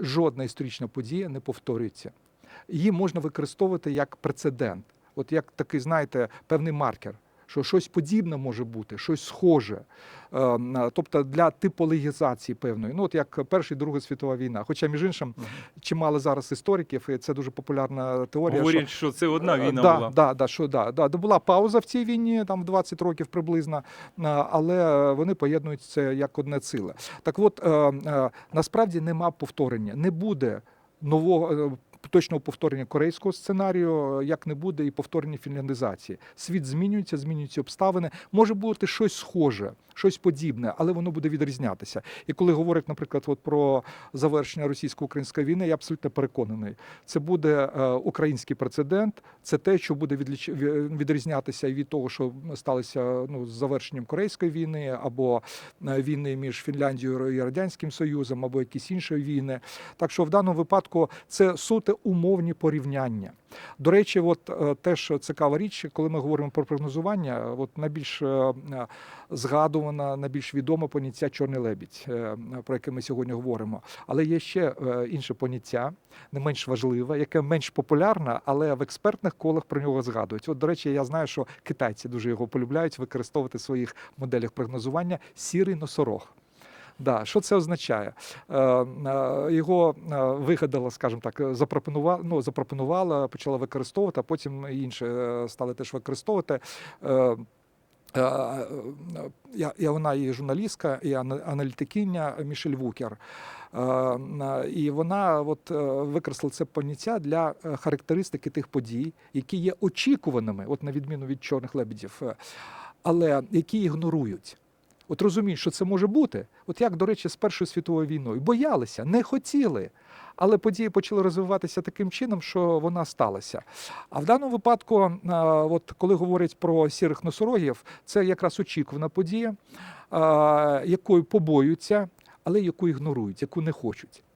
жодна історична подія не повторюється. Її можна використовувати як прецедент, от як такий, знаєте, певний маркер. Що щось подібне може бути, щось схоже, Е, тобто для типологізації певної, ну от як Перша і Друга світова війна. Хоча, між іншим, чимало зараз істориків, і це дуже популярна теорія. Говорять, що це одна війна да, була. Да, да, що, да, да. Була пауза в цій війні, там в 20 років приблизно, але вони поєднують це як одне ціле. Так от, е, е, насправді нема повторення, не буде нового. Е, Точного повторення корейського сценарію, як не буде і повторення фінляндизації. Світ змінюється, змінюються обставини. Може бути щось схоже, щось подібне, але воно буде відрізнятися. І коли говорять, наприклад, от про завершення російсько-української війни, я абсолютно переконаний, це буде е, український прецедент. Це те, що буде відрізнятися від того, що сталося ну, з завершенням Корейської війни, або е, війни між Фінляндією і Радянським Союзом, або якісь інші війни. Так що в даному випадку це суто умовні порівняння. До речі, от е, теж цікава річ, коли ми говоримо про прогнозування, от найбільш е, е, згадувана, найбільш відоме поняття чорний лебідь, про яке ми сьогодні говоримо. Але є ще інше поняття, не менш важливе, яке менш популярне, але в експертних колах про нього згадують. От, до речі, я знаю, що китайці дуже його полюбляють використовувати в своїх моделях прогнозування сірий носорог. Да, що це означає? Е, е, Його е, вигадала, скажімо так, запропонувала, ну, запропонувала, почала використовувати, а потім інші стали теж використовувати. Я, я вона і журналістка, і аналітикиня Мішель Вукер. І вона от, використала це поняття для характеристики тих подій, які є очікуваними, от на відміну від чорних лебедів, але які ігнорують. От розуміють, що це може бути. От як, до речі, з Першою світовою війною. Боялися, не хотіли. Але події почали розвиватися таким чином, що вона сталася. А в даному випадку, е, от коли говорять про сірих носорогів, це якраз очікувана подія, е, якою побоюються, але яку ігнорують, яку не хочуть.